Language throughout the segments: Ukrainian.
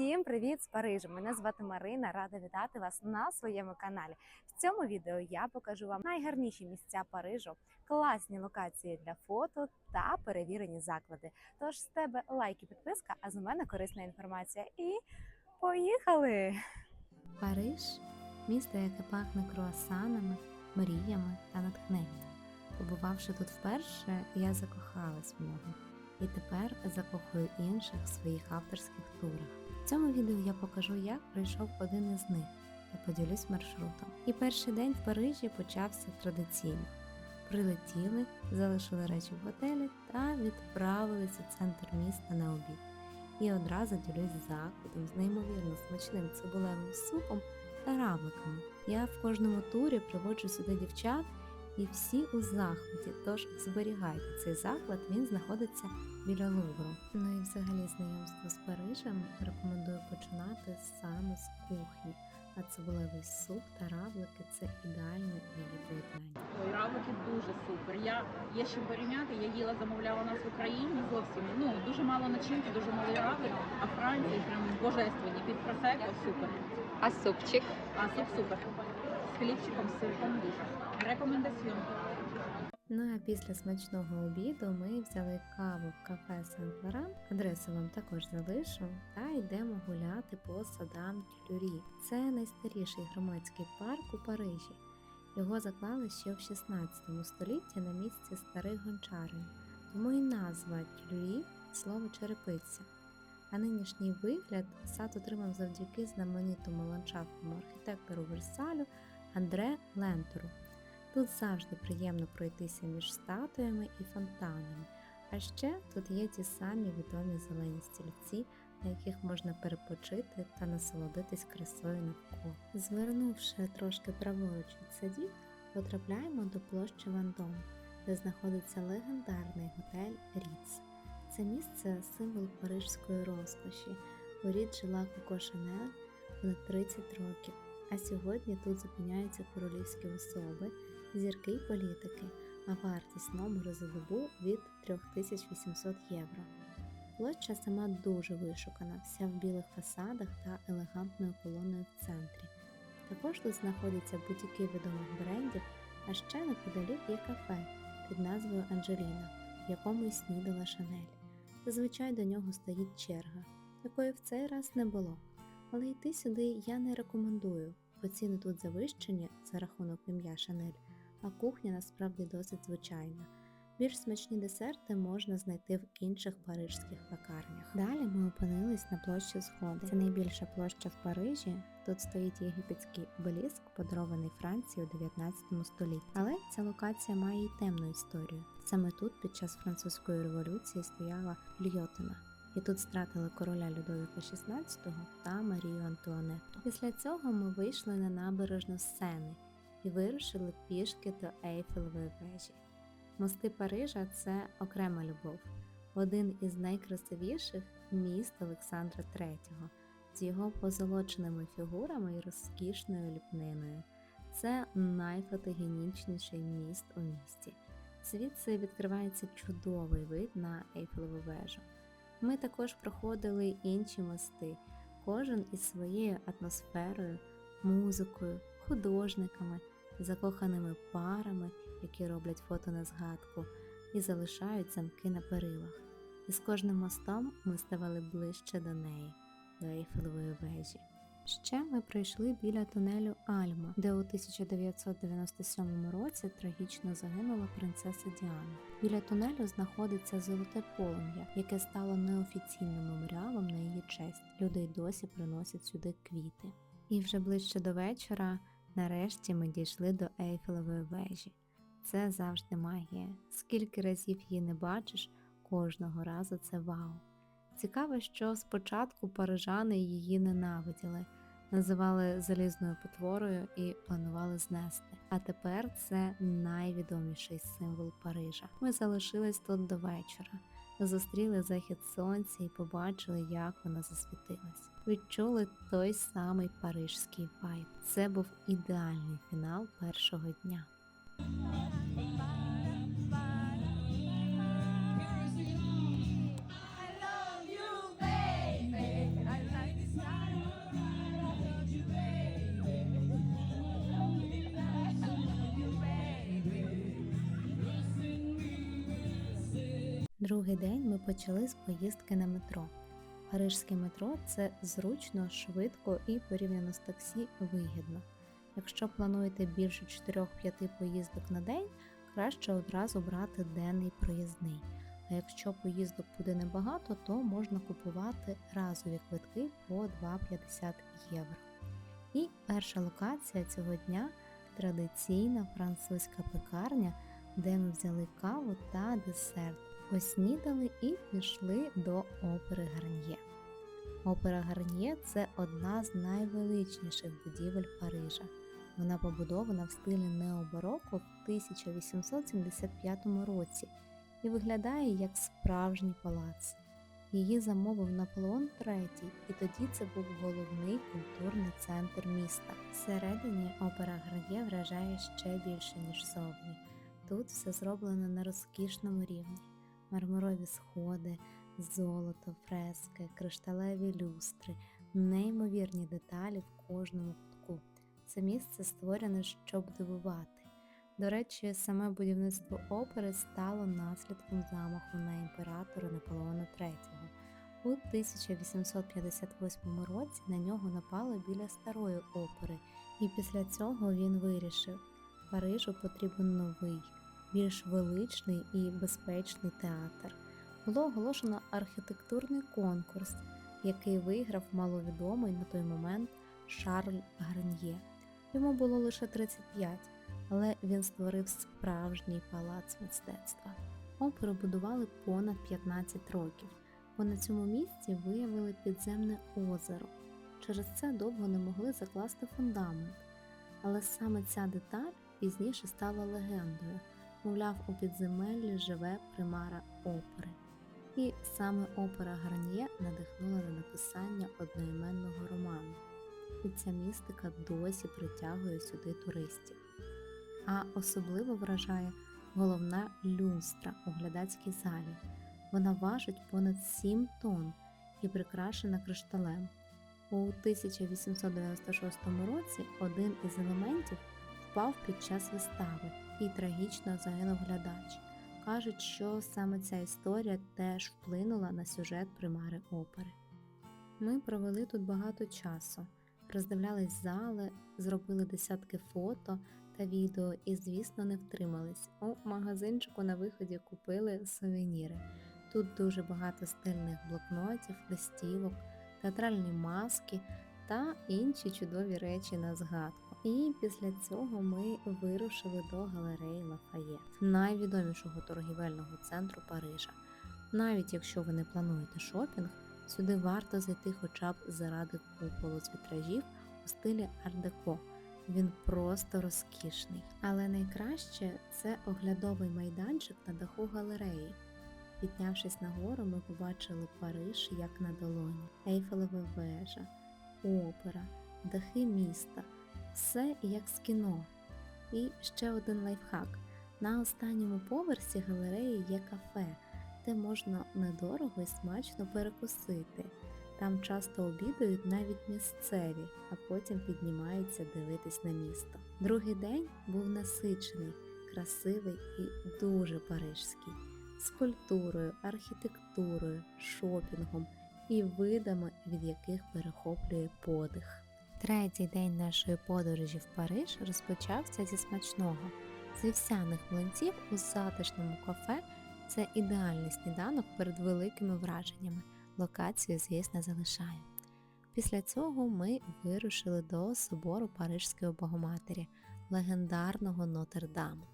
Всім привіт з Парижу! Мене звати Марина. Рада вітати вас на своєму каналі. В цьому відео я покажу вам найгарніші місця Парижу, класні локації для фото та перевірені заклади. Тож з тебе лайк і підписка, а з мене корисна інформація. І поїхали! Париж місто, яке пахне круасанами, мріями та натхненням. Побувавши тут вперше, я закохалась в нього і тепер закохую інших в своїх авторських турах. В цьому відео я покажу, як пройшов один із них та поділюсь маршрутом. І перший день в Парижі почався традиційно. Прилетіли, залишили речі в готелі та відправились у центр міста на обід. І одразу ділюсь закладом з неймовірно смачним цибулевим супом та равликами. Я в кожному турі приводжу сюди дівчат, і всі у захваті, тож зберігайте цей заклад, він знаходиться біля Лувру. Ну і взагалі знайомство з Парижем рекомендую починати саме з кухні, а цибулевий суп та равлики це ідеальне її поєднання. Ой, равлики дуже супер. Я є що порівняти. Я їла, замовляла нас в Україні зовсім. Ну дуже мало начинки, дуже малий равлик, а Франції прям божественні. Під просеко супер. А супчик? А суп супер. З хлібчиком, сирком дуже. Рекомендаціон. Ну а після смачного обіду ми взяли каву в кафе Сен-Лоран, адресу вам також залишу, та йдемо гуляти по садам Тюлюрі. Це найстаріший громадський парк у Парижі. Його заклали ще в 16 столітті на місці старих гончарень, тому і назва Тюлюрі слово черепиця. А нинішній вигляд сад отримав завдяки знаменитому ландшафтному архітектору Версалю Андре Лентору. Тут завжди приємно пройтися між статуями і фонтанами. А ще тут є ті самі відомі зелені стільці, на яких можна перепочити та насолодитись красою навколо. Звернувши трошки праворуч від садів, потрапляємо до площі Вандом, де знаходиться легендарний готель Ріц. Це місце символ парижської розкоші. У Ріц жила Коко Шанель понад 30 років, а сьогодні тут зупиняються королівські особи зірки й політики, а вартість номеру за добу від 3800 євро. Площа сама дуже вишукана, вся в білих фасадах та елегантною колоною в центрі. Також тут знаходяться бутіки відомих брендів, а ще неподалік є кафе під назвою Анджеліна, в якому й снідала Шанель. Зазвичай до нього стоїть черга, якої в цей раз не було. Але йти сюди я не рекомендую, бо ціни тут завищені за рахунок ім'я Шанель, а кухня насправді досить звичайна. Більш смачні десерти можна знайти в інших парижських пекарнях. Далі ми опинились на площі Згоди. Це найбільша площа в Парижі. Тут стоїть єгипетський обеліск, подарований Франції у 19 столітті. Але ця локація має й темну історію. Саме тут під час французької революції стояла Льотина. І тут стратили короля Людовіка XVI та Марію Антуанетту. Після цього ми вийшли на набережну Сени і вирушили пішки до Ейфелевої вежі. Мости Парижа це окрема любов, один із найкрасивіших міст Олександра III з його позолоченими фігурами і розкішною ліпниною. Це найфотогенічніший міст у місті. Звідси відкривається чудовий вид на Ейфелеву вежу. Ми також проходили інші мости, кожен із своєю атмосферою, музикою, художниками, закоханими парами, які роблять фото на згадку, і залишають замки на перилах. І з кожним мостом ми ставали ближче до неї, до Ейфелевої вежі. Ще ми прийшли біля тунелю Альма, де у 1997 році трагічно загинула принцеса Діана. Біля тунелю знаходиться золоте полум'я, яке стало неофіційним меморіалом на її честь. Люди й досі приносять сюди квіти. І вже ближче до вечора, нарешті, ми дійшли до Ейфелевої вежі. Це завжди магія. Скільки разів її не бачиш, кожного разу це вау. Цікаво, що спочатку парижани її ненавиділи, називали залізною потворою і планували знести. А тепер це найвідоміший символ Парижа. Ми залишились тут до вечора, зустріли захід сонця і побачили, як вона засвітилась відчули той самий парижський вайб. Це був ідеальний фінал першого дня. Другий день ми почали з поїздки на метро. Парижське метро це зручно, швидко і порівняно з таксі вигідно. Якщо плануєте більше 4-5 поїздок на день, краще одразу брати денний проїзний. А якщо поїздок буде небагато, то можна купувати разові квитки по 2,50 євро. І перша локація цього дня традиційна французька пекарня, де ми взяли каву та десерт, поснідали і пішли до опери Гарньє. Опера Гарньє це одна з найвеличніших будівель Парижа. Вона побудована в стилі необароко в 1875 році і виглядає як справжній палац. Її замовив Наполеон III, і тоді це був головний культурний центр міста. Всередині опера Гарньє вражає ще більше, ніж зовні. Тут все зроблено на розкішному рівні: мармурові сходи, золото, фрески, кришталеві люстри, неймовірні деталі в кожному кутку. Це місце створене, щоб дивувати. До речі, саме будівництво опери стало наслідком замаху на імператора Наполеона III. У 1858 році на нього напали біля старої опери, і після цього він вирішив: Парижу потрібен новий, більш величний і безпечний театр. Було оголошено архітектурний конкурс, який виграв маловідомий на той момент Шарль Гарньє. Йому було лише 35, але він створив справжній палац мистецтва. Оперу будували понад 15 років, бо на цьому місці виявили підземне озеро. Через це довго не могли закласти фундамент. Але саме ця деталь пізніше стала легендою. Мовляв, у підземеллі живе примара опери. І саме опера Гарньє надихнула на написання одноіменного роману. І ця містика досі притягує сюди туристів. А особливо вражає головна люстра у глядацькій залі. Вона важить понад 7 тонн і прикрашена кришталем. У 1896 році один із елементів впав під час вистави і трагічно загинув глядач. Кажуть, що саме ця історія теж вплинула на сюжет примари опери. Ми провели тут багато часу, роздивлялись зали, зробили десятки фото та відео і, звісно, не втримались. У магазинчику на виході купили сувеніри. Тут дуже багато стильних блокнотів, листівок, театральні маски та інші чудові речі на згадку. І після цього ми вирушили до галереї Лафаєт, найвідомішого торгівельного центру Парижа. Навіть якщо ви не плануєте шопінг, сюди варто зайти хоча б заради куполу з вітражів у стилі ар-деко. Він просто розкішний. Але найкраще це оглядовий майданчик на даху галереї. Піднявшись нагору, ми побачили Париж як на долоні, Ейфелева вежа, опера, дахи міста, все як з кіно. І ще один лайфхак. На останньому поверсі галереї є кафе, де можна недорого і смачно перекусити. Там часто обідають навіть місцеві, а потім піднімаються дивитись на місто. Другий день був насичений, красивий і дуже парижський, з культурою, архітектурою, шопінгом і видами, від яких перехоплює подих. Третій день нашої подорожі в Париж розпочався зі смачного. З вівсяних млинців у затишному кафе це ідеальний сніданок перед великими враженнями. Локацію, звісно, залишаю. Після цього ми вирушили до собору Парижської Богоматері, легендарного Нотр-Даму.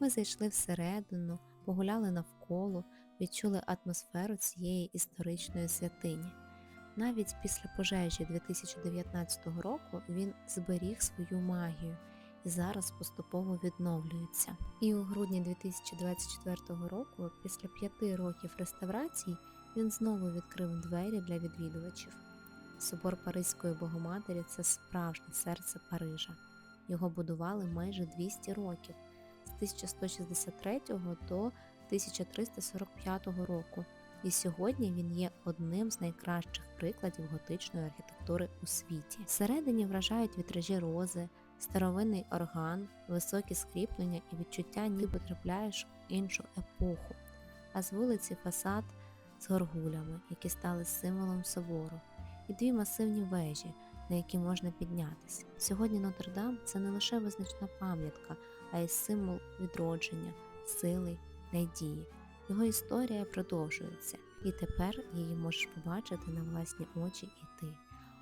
Ми зайшли всередину, погуляли навколо, відчули атмосферу цієї історичної святині. Навіть після пожежі 2019 року він зберіг свою магію і зараз поступово відновлюється. І у грудні 2024 року, після п'яти років реставрації, він знову відкрив двері для відвідувачів. Собор Паризької Богоматері це справжнє серце Парижа. Його будували майже 200 років з 1163 до 1345 року. І сьогодні він є одним з найкращих прикладів готичної архітектури у світі. Всередині вражають вітражі рози, старовинний орган, високі скріплення і відчуття, ніби потрапляєш в іншу епоху. а з вулиці фасад з горгулями, які стали символом собору, і дві масивні вежі, на які можна піднятися. Сьогодні Нотр-Дам це не лише визначна пам'ятка, а й символ відродження, сили, надії. Його історія продовжується, і тепер її можеш побачити на власні очі і ти.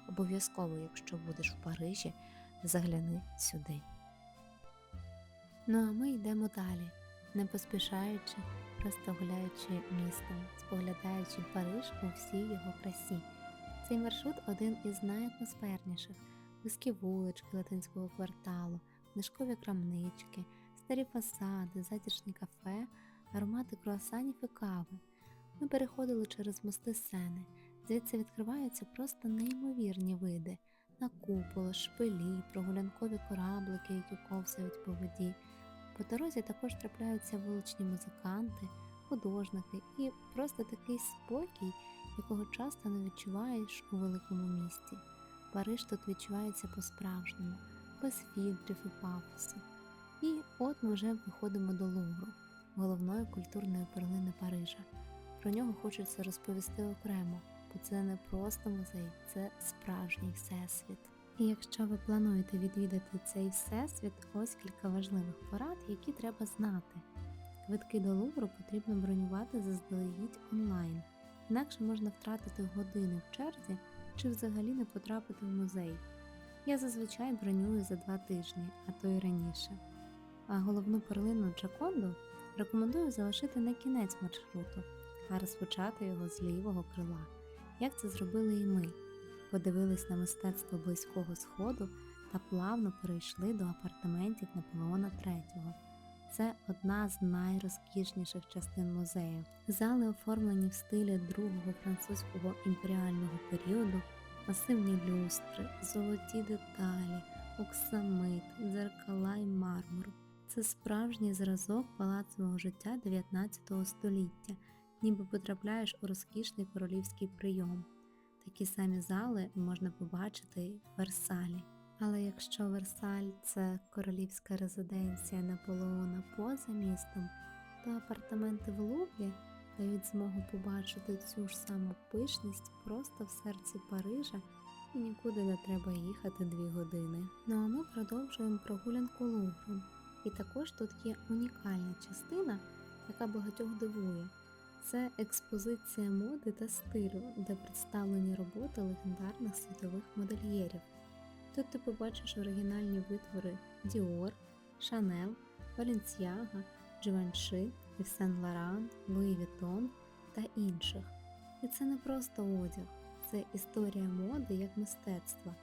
Обов'язково, якщо будеш в Парижі, загляни сюди. Ну а ми йдемо далі, не поспішаючи, просто гуляючи містом, споглядаючи Париж у всій його красі. Цей маршрут один із найатмосферніших: вузькі вулички латинського кварталу, книжкові крамнички, старі фасади, затишні кафе, аромати круасанів і кави. Ми переходили через мости сени, звідси відкриваються просто неймовірні види на куполи, шпилі, прогулянкові кораблики, які ковзають по воді. По дорозі також трапляються вуличні музиканти, художники і просто такий спокій, якого часто не відчуваєш у великому місті. Париж тут відчувається по-справжньому, без фільтрів і пафосу. І от ми вже виходимо до Лувру, головної культурної перлини Парижа. Про нього хочеться розповісти окремо, бо це не просто музей, це справжній всесвіт. І якщо ви плануєте відвідати цей всесвіт, ось кілька важливих порад, які треба знати. Квитки до Лувру потрібно бронювати заздалегідь онлайн, інакше можна втратити години в черзі чи взагалі не потрапити в музей. Я зазвичай бронюю за два тижні, а то й раніше. А головну перлину Джаконду рекомендую залишити на кінець маршруту, а розпочати його з лівого крила, як це зробили і ми. Подивились на мистецтво близького сходу та плавно перейшли до апартаментів Наполеона III. Це одна з найрозкішніших частин музею. Зали оформлені в стилі другого французького імперіального періоду, масивні люстри, золоті деталі, оксамит, дзеркала й мармур. Це справжній зразок палацового життя 19 століття, ніби потрапляєш у розкішний королівський прийом. Такі самі зали можна побачити в Версалі. Але якщо Версаль це королівська резиденція Наполеона поза містом, то апартаменти в Луврі дають змогу побачити цю ж саму пишність просто в серці Парижа і нікуди не треба їхати дві години. Ну а ми продовжуємо прогулянку Лувром. І також тут є унікальна частина, яка багатьох дивує. Це експозиція моди та стилю, де представлені роботи легендарних світових модельєрів. Тут ти побачиш оригінальні витвори Dior, Chanel, Balenciaga, Givenchy, Yves Saint Laurent, Louis та інших. І це не просто одяг, це історія моди як мистецтва.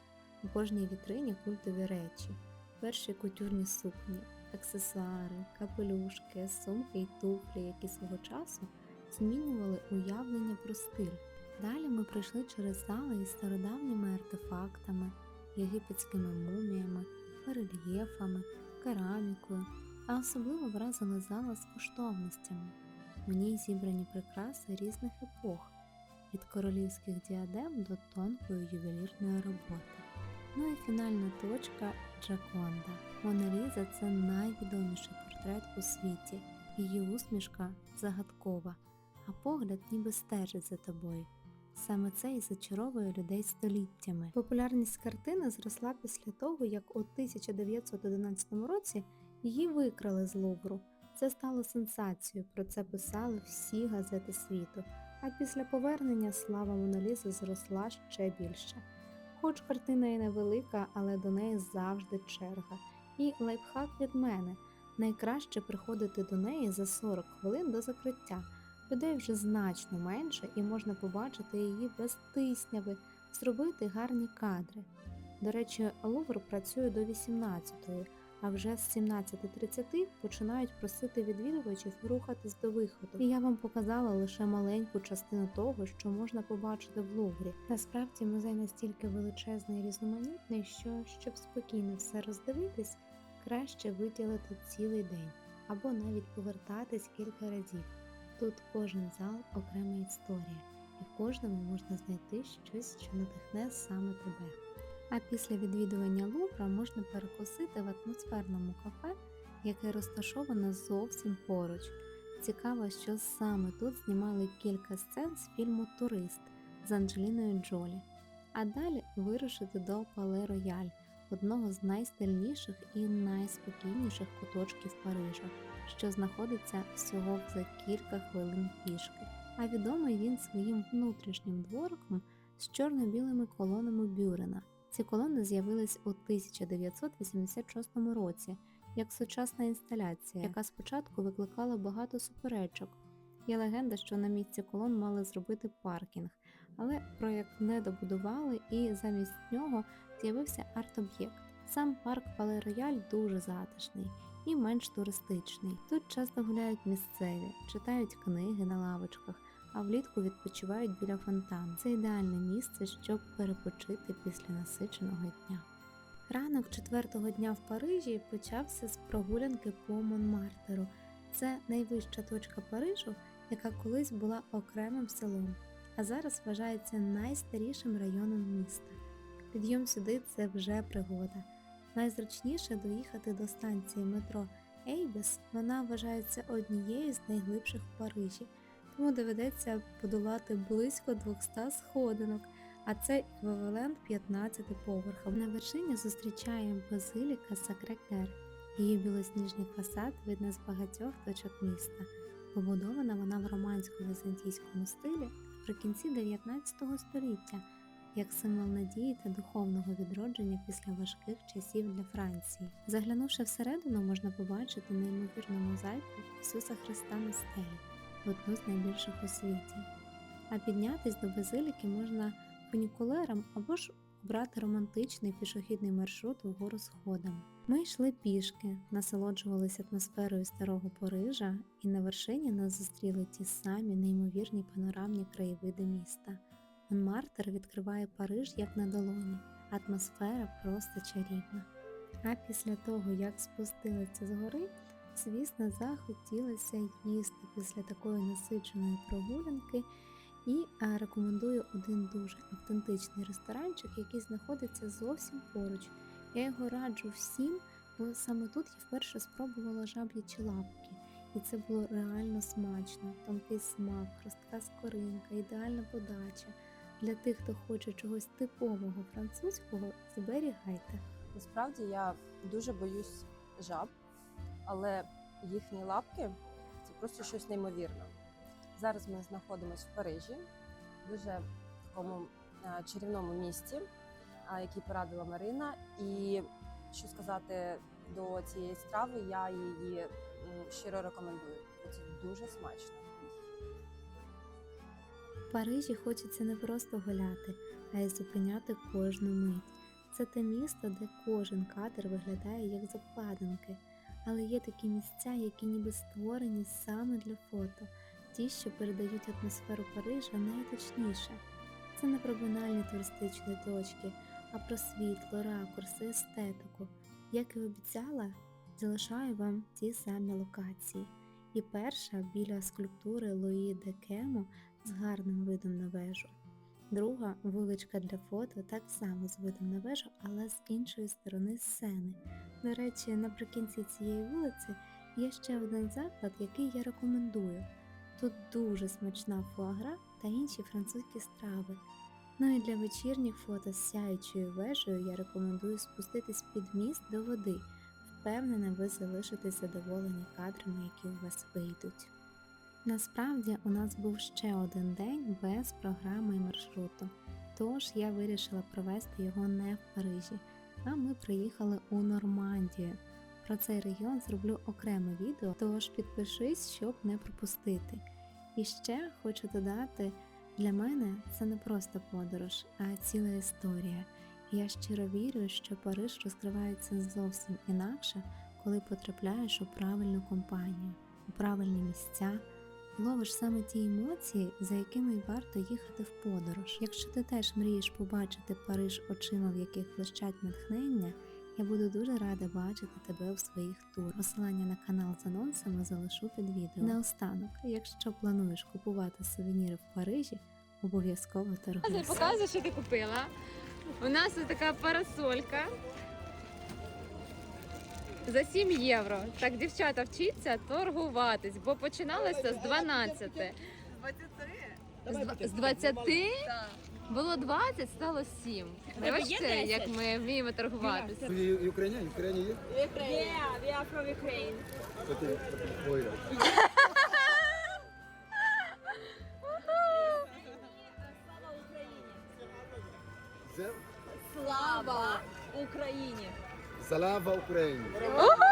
У кожній вітрині культові речі, перші кутюрні сукні, аксесуари, капелюшки, сумки й туфлі, які свого часу змінювали уявлення про стиль. Далі ми пройшли через зали із стародавніми артефактами, єгипетськими муміями, барельєфами, керамікою, а особливо вразила зала з коштовностями. У ній зібрані прикраси різних епох, від королівських діадем до тонкої ювелірної роботи. Ну і фінальна точка Джаконда. Мона це найвідоміший портрет у світі. Її усмішка загадкова, а погляд ніби стежить за тобою. Саме це і зачаровує людей століттями. Популярність картини зросла після того, як у 1911 році її викрали з Лувру. Це стало сенсацією, про це писали всі газети світу. А після повернення слава Монолізи зросла ще більше. Хоч картина і невелика, але до неї завжди черга. І лайфхак від мене найкраще приходити до неї за 40 хвилин до закриття. Людей вже значно менше і можна побачити її без тисняви, зробити гарні кадри. До речі, Лувр працює до 18-ї, а вже з 17.30 починають просити відвідувачів рухатись до виходу. І я вам показала лише маленьку частину того, що можна побачити в Луврі. Насправді музей настільки величезний і різноманітний, що щоб спокійно все роздивитись, краще виділити цілий день або навіть повертатись кілька разів. Тут кожен зал окрема історія, і в кожному можна знайти щось, що надихне саме тебе. А після відвідування Лувра можна перекусити в атмосферному кафе, яке розташоване зовсім поруч. Цікаво, що саме тут знімали кілька сцен з фільму Турист з Анджеліною Джолі, а далі вирушити до Пале Рояль, одного з найстильніших і найспокійніших куточків Парижа, що знаходиться всього за кілька хвилин пішки. А відомий він своїм внутрішнім двориком з чорно-білими колонами Бюрена. Ці колони з'явились у 1986 році як сучасна інсталяція, яка спочатку викликала багато суперечок. Є легенда, що на місці колон мали зробити паркінг, але проєкт не добудували і замість нього з'явився арт-об'єкт. Сам парк Пале Рояль дуже затишний і менш туристичний. Тут часто гуляють місцеві, читають книги на лавочках, а влітку відпочивають біля фонтану. Це ідеальне місце, щоб перепочити після насиченого дня. Ранок четвертого дня в Парижі почався з прогулянки по Монмартеру. Це найвища точка Парижу, яка колись була окремим селом, а зараз вважається найстарішим районом міста. Підйом сюди це вже пригода. Найзручніше доїхати до станції метро Ейбес. Вона вважається однією з найглибших в Парижі, тому доведеться подолати близько 200 сходинок а це еквівалент 15 поверхам. На вершині зустрічає базиліка Сакрекер. Її білосніжний фасад видно з багатьох точок міста. Побудована вона в романсько-візантійському стилі наприкінці 19 століття, як символ надії та духовного відродження після важких часів для Франції. Заглянувши всередину, можна побачити неймовірну мозаїку Ісуса Христа на стелі, одну з найбільших у світі. А піднятись до базиліки можна фунікулером або ж обрати романтичний пішохідний маршрут вгору сходами. Ми йшли пішки, насолоджувалися атмосферою старого Парижа, і на вершині нас зустріли ті самі неймовірні панорамні краєвиди міста. Монмартер відкриває Париж як на долоні, атмосфера просто чарівна. А після того, як спустилися з гори, звісно, захотілося їсти після такої насиченої прогулянки. І рекомендую один дуже автентичний ресторанчик, який знаходиться зовсім поруч. Я його раджу всім, бо саме тут я вперше спробувала жаблячі лапки, і це було реально смачно. Тонкий смак, хрустка скоринка, ідеальна подача. Для тих, хто хоче чогось типового французького, зберігайте. Насправді я дуже боюсь жаб, але їхні лапки це просто щось неймовірне. Зараз ми знаходимося в Парижі, дуже такому е, чарівному місті, який порадила Марина. І що сказати до цієї страви, я її щиро рекомендую. Це дуже смачно. В Парижі хочеться не просто гуляти, а й зупиняти кожну мить. Це те місто, де кожен кадр виглядає як закладинки, але є такі місця, які ніби створені саме для фото, ті, що передають атмосферу Парижа найточніше. Це не про банальні туристичні точки, а про світло, ракурси, естетику. Як і обіцяла, залишаю вам ті самі локації. І перша біля скульптури Луї де Кемо з гарним видом на вежу. Друга вуличка для фото так само з видом на вежу, але з іншої сторони сцени. До речі, наприкінці цієї вулиці є ще один заклад, який я рекомендую. Тут дуже смачна фуагра та інші французькі страви. Ну і для вечірніх фото з сяючою вежею я рекомендую спуститись під міст до води. Впевнена, ви залишитесь задоволені кадрами, які у вас вийдуть. Насправді у нас був ще один день без програми і маршруту, тож я вирішила провести його не в Парижі, а ми приїхали у Нормандію. Про цей регіон зроблю окреме відео, тож підпишись, щоб не пропустити. І ще хочу додати, для мене це не просто подорож, а ціла історія. Я щиро вірю, що Париж розкривається зовсім інакше, коли потрапляєш у правильну компанію, у правильні місця, ловиш саме ті емоції, за якими варто їхати в подорож. Якщо ти теж мрієш побачити Париж очима, в яких блищать натхнення, я буду дуже рада бачити тебе у своїх турах. Посилання на канал з анонсами залишу під відео. Наостанок, якщо плануєш купувати сувеніри в Парижі, обов'язково торгуйся. показуй, що ти купила. У нас така парасолька. За 7 євро. Так, дівчата, вчіться торгуватись, бо починалося з 12. З дв- З 20? Було 20, стало 7. Ви бачите, як ми вміємо торгуватися. You Ukrainian? Ukrainian you? Yeah, we are from Ukraine. The, what Слава Україні! Слава Україні! Ого!